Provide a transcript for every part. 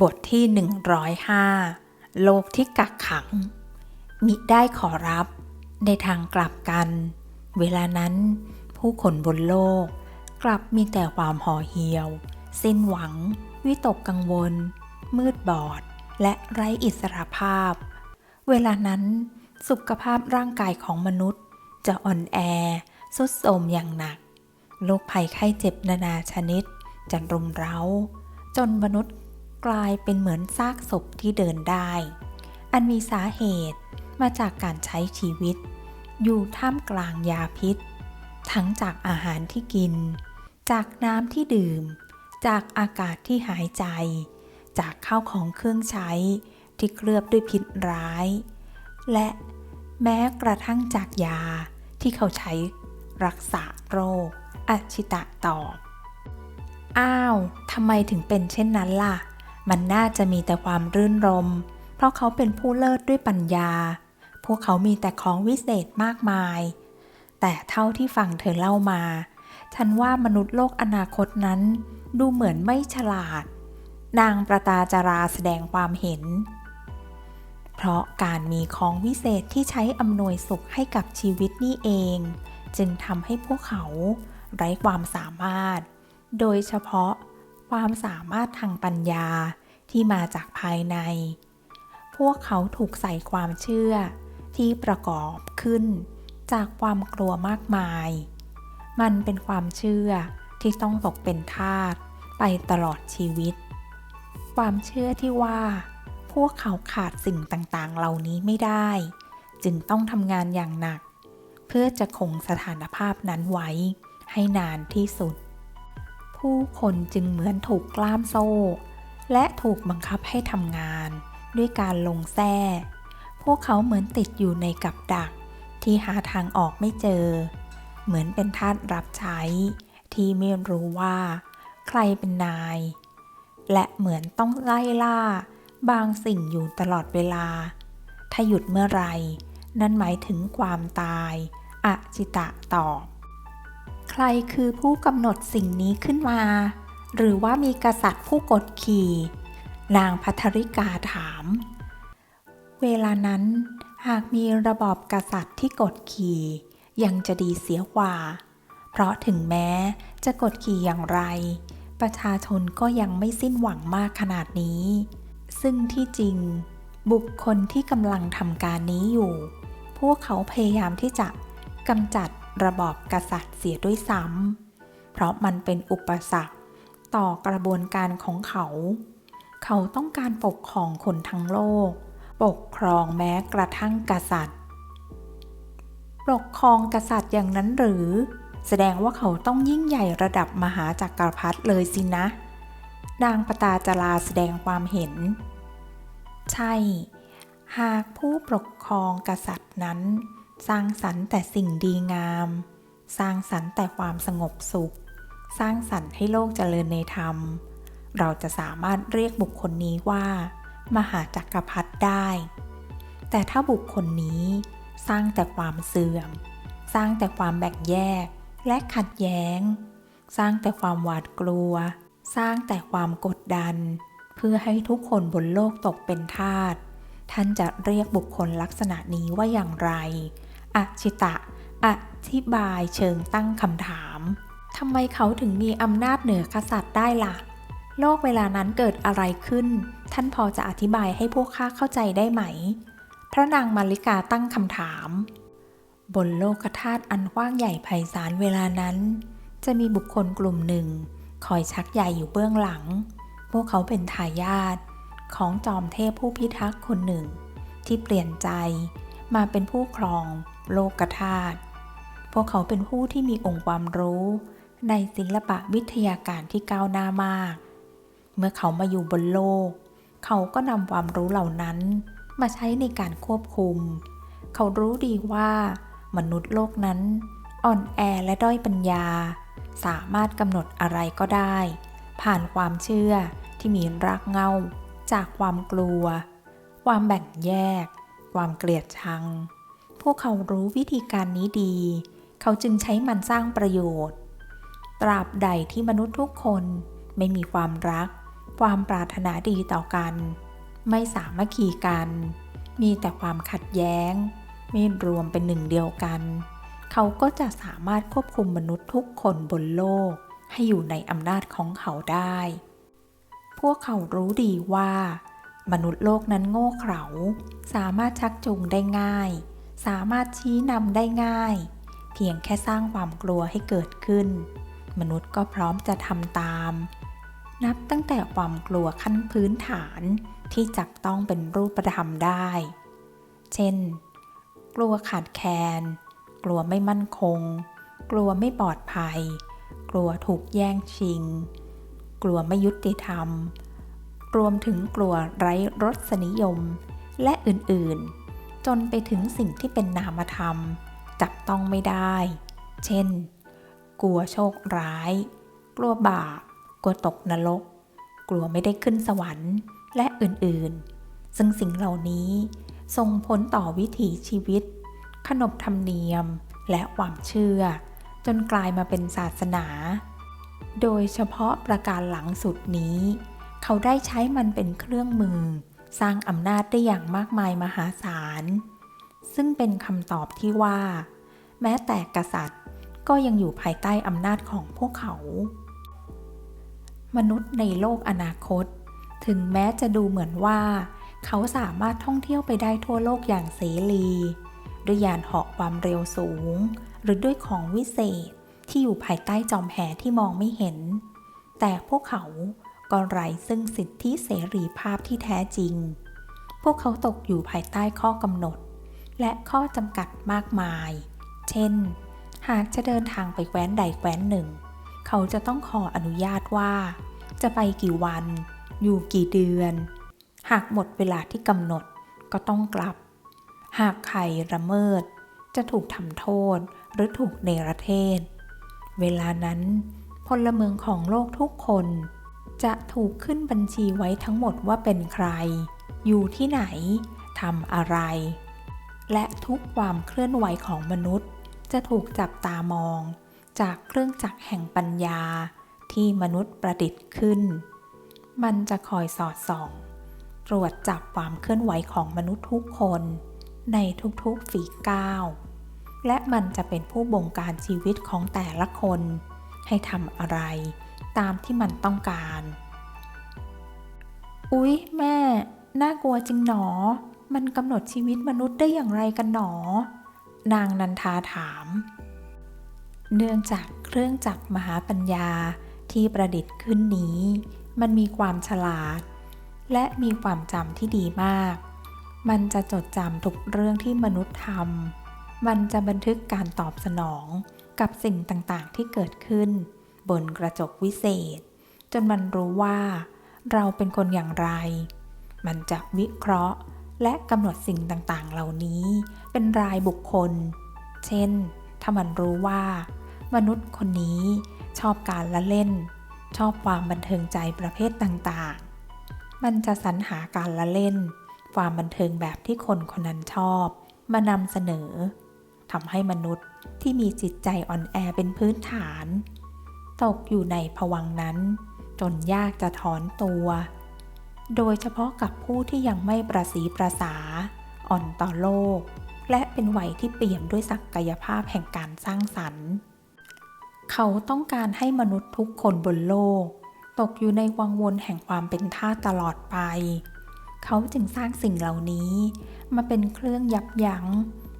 บทที่ 105 โลกที่กักขัง มิได้ขอรับ ในทางกลับกัน เวลานั้นผู้คนบนโลก กลับมีแต่ความห่อเหี่ยว สิ้นหวัง วิตกกังวล มืดบอด และไร้อิสรภาพ เวลานั้นสุขภาพร่างกายของมนุษย์ จะอ่อนแอสุดโทรมอย่างหนัก โรคภัยไข้เจ็บนานาชนิดจะรุมเร้า จนมนุษย์ กลายเป็นเหมือนซากศพที่เดินได้ อันมีสาเหตุมาจากการใช้ชีวิต อยู่ท่ามกลางยาพิษ ทั้งจากอาหารที่กิน จากน้ำที่ดื่ม จากอากาศที่หายใจ จากข้าวของเครื่องใช้ที่เคลือบด้วยพิษร้าย และแม้กระทั่งจากยาที่เขาใช้รักษาโรค อชิตะตอบ อ้าว ทำไมถึงเป็นเช่นนั้นล่ะ มันน่าจะมีแต่ความรื่นรม เพราะเขาเป็นผู้เลิศด้วยปัญญา พวกเขามีแต่ของวิเศษมากมาย แต่เท่าที่ฟังเธอเล่ามา ฉันว่ามนุษย์โลกอนาคตนั้น ดูเหมือนไม่ฉลาด นางประตาจาราแสดงความเห็น เพราะการมีของวิเศษที่ใช้อำนวยสุขให้กับชีวิตนี่เอง จึงทำให้พวกเขาไร้ความสามารถ โดยเฉพาะ ความสามารถทางปัญญาที่มาจากภายใน พวกเขาถูกใส่ความเชื่อที่ประกอบขึ้นจากความกลัวมากมาย มันเป็นความเชื่อที่ต้องตกเป็นทาสไปตลอดชีวิต ความเชื่อที่ว่า พวกเขาขาดสิ่งต่างๆ เหล่านี้ไม่ได้ จึงต้องทำงานอย่างหนัก เพื่อจะคงสถานภาพนั้นไว้ให้นานที่สุด ผู้คนจึงเหมือนถูกกล้ามโซ่ และถูกบังคับให้ทำงาน ด้วยการลงแส้พวกเขาเหมือนติดอยู่ในกับดัก ที่หาทางออกไม่เจอ เหมือนเป็นทาสรับใช้ ที่ไม่รู้ว่า ใครเป็นนาย และเหมือนต้องไล่ล่า บางสิ่งอยู่ตลอดเวลา ถ้าหยุดเมื่อไหรนั่นหมายถึงความตายอจิตะตอบ ใครคือผู้กำหนดสิ่งนี้ขึ้นมา หรือว่ามีกษัตริย์ผู้กดขี่ นางพัทริกาถาม เวลานั้น หากมีระบอบกษัตริย์ที่กดขี่ ยังจะดีเสียกว่า เพราะถึงแม้จะกดขี่อย่างไร ประชาชนก็ยังไม่สิ้นหวังมากขนาดนี้ ซึ่งที่จริง บุคคลที่กำลังทำการนี้อยู่ พวกเขาพยายามที่จะกำจัด ระบอบกษัตริย์เสียด้วยซ้ำเพราะมันเป็นอุปสรรคต่อกระบวนการของเขา เขาต้องการปกครองคนทั้งโลก ปกครองแม้กระทั่งกษัตริย์ ปกครองกษัตริย์อย่างนั้นหรือ แสดงว่าเขาต้องยิ่งใหญ่ระดับมหาจักรพรรดิเลยสินะ นางปตาจาราแสดงความเห็น ใช่ หากผู้ปกครองกษัตริย์นั้น สร้างสรรค์แต่สิ่งดีงาม สร้างสรรค์แต่ความสงบสุข สร้างสรรค์ให้โลกเจริญในธรรม เราจะสามารถเรียกบุคคลนี้ว่า มหาจักรพรรดิได้ แต่ถ้าบุคคลนี้ สร้างแต่ความเสื่อม สร้างแต่ความแบ่งแยกและขัดแย้ง สร้างแต่ความหวาดกลัว สร้างแต่ความกดดัน เพื่อให้ทุกคนบนโลกตกเป็นทาสท่านจะเรียกบุคคลลักษณะนี้ว่าอย่างไร อชิตะ อธิบายเชิงตั้งคำถามทำไมเขาถึงมีอำนาจเหนือกษัตริย์ได้ล่ะ โลกเวลานั้นเกิดอะไรขึ้น ท่านพอจะอธิบายให้พวกข้าเข้าใจได้ไหม พระนางมาริกาตั้งคำถาม บนโลกธาตุอันกว้างใหญ่ไพศาลเวลานั้น จะมีบุคคลกลุ่มหนึ่ง คอยชักใยอยู่เบื้องหลัง พวกเขาเป็นทายาทของจอมเทพผู้พิทักษ์คนหนึ่ง ที่เปลี่ยนใจมาเป็นผู้ครอง โลกธาตุ พวกเขาเป็นผู้ที่มีองค์ความรู้ ในศิลปะวิทยาการที่ก้าวหน้ามาก เมื่อเขามาอยู่บนโลก เขาก็นำความรู้เหล่านั้น มาใช้ในการควบคุม เขารู้ดีว่า มนุษย์โลกนั้น อ่อนแอและด้อยปัญญา สามารถกำหนดอะไรก็ได้ ผ่านความเชื่อที่มีรากเงาจากความกลัว ความแบ่งแยก ความเกลียดชัง พวกเขารู้วิธีการนี้ดี เขาจึงใช้มันสร้างประโยชน์ ตราบใดที่มนุษย์ทุกคนไม่มีความรัก ความปรารถนาดีต่อกัน ไม่สามัคคีกัน มีแต่ความขัดแย้ง ไม่รวมเป็นหนึ่งเดียวกัน เขาก็จะสามารถควบคุมมนุษย์ทุกคนบนโลก ให้อยู่ในอำนาจของเขาได้ พวกเขารู้ดีว่า มนุษย์โลกนั้นโง่เขลาสามารถชักจูงได้ง่าย สามารถชี้นำได้ง่าย เพียงแค่สร้างความกลัวให้เกิดขึ้น มนุษย์ก็พร้อมจะทำตาม นับตั้งแต่ความกลัวขั้นพื้นฐานที่จับต้องเป็นรูปธรรมได้ เช่น กลัวขาดแคลน กลัวไม่มั่นคง กลัวไม่ปลอดภัย กลัวถูกแย่งชิง กลัวไม่ยุติธรรม รวมถึงกลัวไร้รสนิยม และอื่น ๆ จนไปถึงสิ่งที่เป็นนามธรรม จับต้องไม่ได้ เช่น กลัวโชคร้าย กลัวบาป กลัวตกนรก กลัวไม่ได้ขึ้นสวรรค์ และอื่นๆ ซึ่งสิ่งเหล่านี้ส่งผลต่อวิถีชีวิต ขนบธรรมเนียม และความเชื่อ จนกลายมาเป็นศาสนา โดยเฉพาะประการหลังสุดนี้ เขาได้ใช้มันเป็นเครื่องมือ สร้างอำนาจได้อย่างมากมายมหาศาล ซึ่งเป็นคำตอบที่ว่า แม้แต่กษัตริย์ก็ยังอยู่ภายใต้อำนาจของพวกเขา มนุษย์ในโลกอนาคต ถึงแม้จะดูเหมือนว่า เขาสามารถท่องเที่ยวไปได้ทั่วโลกอย่างเสรีด้วยยานเหาะความเร็วสูง หรือด้วยของวิเศษที่อยู่ภายใต้จอมแหที่มองไม่เห็น แต่พวกเขา ก็ไร้ซึ่งสิทธิเสรีภาพที่แท้จริง พวกเขาตกอยู่ภายใต้ข้อกำหนด และข้อจำกัดมากมาย เช่น หากจะเดินทางไปแคว้นใดแคว้นหนึ่ง เขาจะต้องขออนุญาตว่า จะไปกี่วัน อยู่กี่เดือน หากหมดเวลาที่กำหนดก็ต้องกลับ หากใครละเมิด จะถูกทำโทษหรือถูกเนรเทศ เวลานั้นพลเมืองของโลกทุกคน จะถูกขึ้นบัญชีไว้ทั้งหมดว่าเป็นใคร อยู่ที่ไหนทำอะไร และทุกความเคลื่อนไหวของมนุษย์ จะถูกจับตามอง จากเครื่องจักรแห่งปัญญาที่มนุษย์ประดิษฐ์ขึ้น มันจะคอยสอดส่อง ตรวจจับความเคลื่อนไหวของมนุษย์ทุกคน ในทุกๆฝีก้าว และมันจะเป็นผู้บงการชีวิตของแต่ละคน ให้ทำอะไร ตามที่มันต้องการ อุ๊ย แม่ น่ากลัวจริงหนอ มันกำหนดชีวิตมนุษย์ได้อย่างไรกันหนอ นางนันทาถาม เนื่องจากเครื่องจักรมหาปัญญาที่ประดิษฐ์ขึ้นนี้ มันมีความฉลาด และมีความจำที่ดีมาก มันจะจดจำทุกเรื่องที่มนุษย์ทำมันจะบันทึกการตอบสนองกับสิ่งต่างๆที่เกิดขึ้น บนกระจกวิเศษ จนมันรู้ว่า เราเป็นคนอย่างไร มันจะวิเคราะห์และกำหนดสิ่งต่างๆ เหล่านี้เป็นรายบุคคล เช่น ถ้ามันรู้ว่า มนุษย์คนนี้ชอบการละเล่น ชอบความบันเทิงใจประเภทต่างๆ มันจะสรรหาการละเล่น ความบันเทิงแบบที่คนคนนั้นชอบ มานำเสนอทำให้มนุษย์ที่มีจิตใจอ่อนแอเป็นพื้นฐาน ตกอยู่ในภวังนั้น จนยากจะถอนตัว โดยเฉพาะกับผู้ที่ยังไม่ประสีประสา อ่อนต่อโลก และเป็นวัยที่เปี่ยมด้วยศักยภาพแห่งการสร้างสรรค์ เขาต้องการให้มนุษย์ทุกคนบนโลก ตกอยู่ในวังวนแห่งความเป็นท่าตลอดไป เขาจึงสร้างสิ่งเหล่านี้ มาเป็นเครื่องยับยั้ง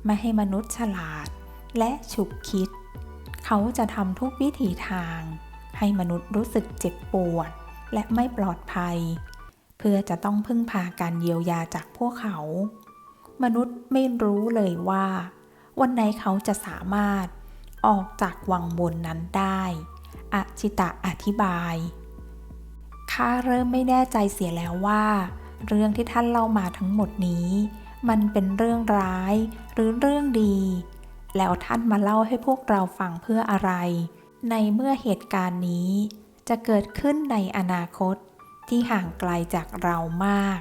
ไม่ให้มนุษย์ฉลาด และฉุกคิด เขาจะทำทุกวิถีทาง ให้มนุษย์รู้สึกเจ็บปวด และไม่ปลอดภัย เพื่อจะต้องพึ่งพาการเยียวยาจากพวกเขา มนุษย์ไม่รู้เลยว่า วันไหนเขาจะสามารถออกจากวังบนนั้นได้อชิตะอธิบายข้าเริ่มไม่แน่ใจเสียแล้วว่า เรื่องที่ท่านเล่ามาทั้งหมดนี้ มันเป็นเรื่องร้ายหรือเรื่องดี แล้วท่านมาเล่าให้พวกเราฟังเพื่ออะไร ในเมื่อเหตุการณ์นี้ จะเกิดขึ้นในอนาคตที่ห่างไกลจากเรามาก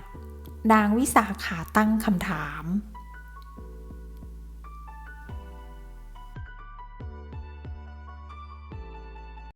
นางวิสาขาตั้งคำถาม